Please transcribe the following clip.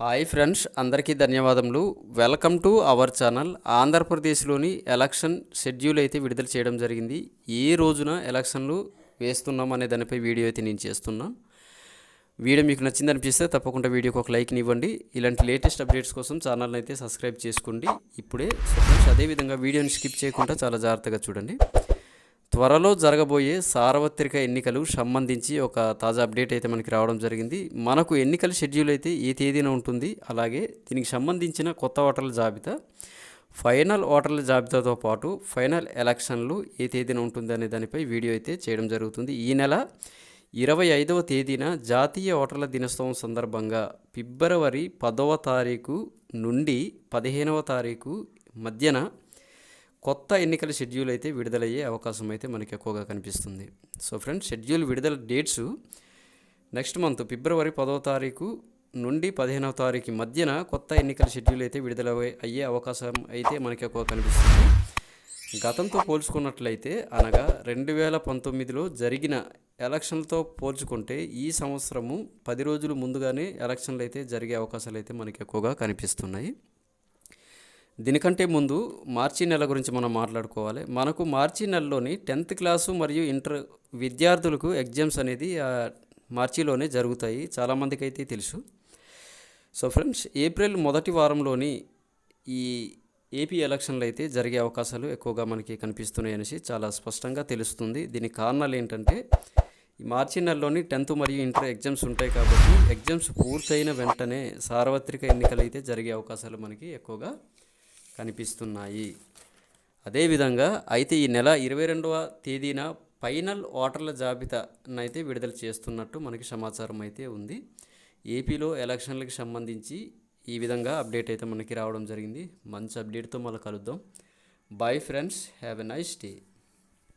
Hi friends అందరికీ ధన్యవాదములు. Welcome to our channel. ఆంధ్రప్రదేశ్లోని ఎలక్షన్ షెడ్యూల్ అయితే విడుదల చేయడం జరిగింది. ఏ రోజున ఎలక్షన్లు వేస్తున్నాం అనే దానిపై వీడియో అయితే నేను చేస్తున్నా. వీడియో మీకు నచ్చింది అనిపిస్తే తప్పకుండా వీడియోకి ఒక లైక్ని ఇవ్వండి. ఇలాంటి లేటెస్ట్ అప్డేట్స్ కోసం ఛానల్ని అయితే సబ్స్క్రైబ్ చేసుకోండి. ఇప్పుడే సో ఫ్రెండ్స్ అదేవిధంగా వీడియోని స్కిప్ చేయకుండా చాలా జాగ్రత్తగా చూడండి. త్వరలో జరగబోయే సార్వత్రిక ఎన్నికలు సంబంధించి ఒక తాజా అప్డేట్ అయితే మనకి రావడం జరిగింది. మనకు ఎన్నికల షెడ్యూల్ అయితే ఏ తేదీన ఉంటుంది. అలాగే దీనికి సంబంధించిన కొత్త ఓటర్ల జాబితా ఫైనల్ ఓటర్ల జాబితాతో పాటు ఫైనల్ ఎలక్షన్లు ఏ తేదీన ఉంటుంది అనే దానిపై వీడియో అయితే చేయడం జరుగుతుంది. ఈ నెల ఇరవై ఐదవ తేదీన జాతీయ ఓటర్ల దినోత్సవం సందర్భంగా ఫిబ్రవరి పదవ తారీఖు నుండి పదిహేనవ తారీఖు మధ్యన కొత్త ఎన్నికల షెడ్యూల్ అయితే విడుదలయ్యే అవకాశం అయితే మనకి ఎక్కువగా కనిపిస్తుంది. సో ఫ్రెండ్స్ షెడ్యూల్ విడుదల డేట్స్ నెక్స్ట్ మంత్ ఫిబ్రవరి పదవ తారీఖు నుండి పదిహేనవ తారీఖు మధ్యన కొత్త ఎన్నికల షెడ్యూల్ అయితే విడుదల అయ్యే అవకాశం అయితే మనకి ఎక్కువ కనిపిస్తుంది. గతంతో పోల్చుకున్నట్లయితే అనగా రెండు వేల పంతొమ్మిదిలో జరిగిన ఎలక్షన్లతో పోల్చుకుంటే ఈ సంవత్సరము పది రోజులు ముందుగానే ఎలక్షన్లు అయితే జరిగే అవకాశాలు అయితే మనకి ఎక్కువగా కనిపిస్తున్నాయి. దీనికంటే ముందు మార్చి నెల గురించి మనం మాట్లాడుకోవాలి. మనకు మార్చి నెలలోని టెన్త్ క్లాసు మరియు ఇంటర్ విద్యార్థులకు ఎగ్జామ్స్ అనేది మార్చిలోనే జరుగుతాయి. చాలామందికి అయితే తెలుసు. సో ఫ్రెండ్స్ ఏప్రిల్ మొదటి వారంలోని ఈ ఏపీ ఎలక్షన్లు అయితే జరిగే అవకాశాలు ఎక్కువగా మనకి కనిపిస్తున్నాయి అనేసి చాలా స్పష్టంగా తెలుస్తుంది. దీనికి కారణాలు ఏంటంటే మార్చి నెలలోని టెన్త్ మరియు ఇంటర్ ఎగ్జామ్స్ ఉంటాయి కాబట్టి ఎగ్జామ్స్ పూర్తయిన వెంటనే సార్వత్రిక ఎన్నికలు అయితే జరిగే అవకాశాలు మనకి ఎక్కువగా కనిపిస్తున్నాయి. అదేవిధంగా అయితే ఈ నెల ఇరవై రెండవ తేదీన ఫైనల్ ఓటర్ల జాబితానైతే విడుదల చేస్తున్నట్టు మనకి సమాచారం అయితే ఉంది. ఏపీలో ఎలక్షన్లకు సంబంధించి ఈ విధంగా అప్డేట్ అయితే మనకి రావడం జరిగింది. మంచి అప్డేట్తో మళ్ళీ కలుద్దాం. Bye friends have a nice day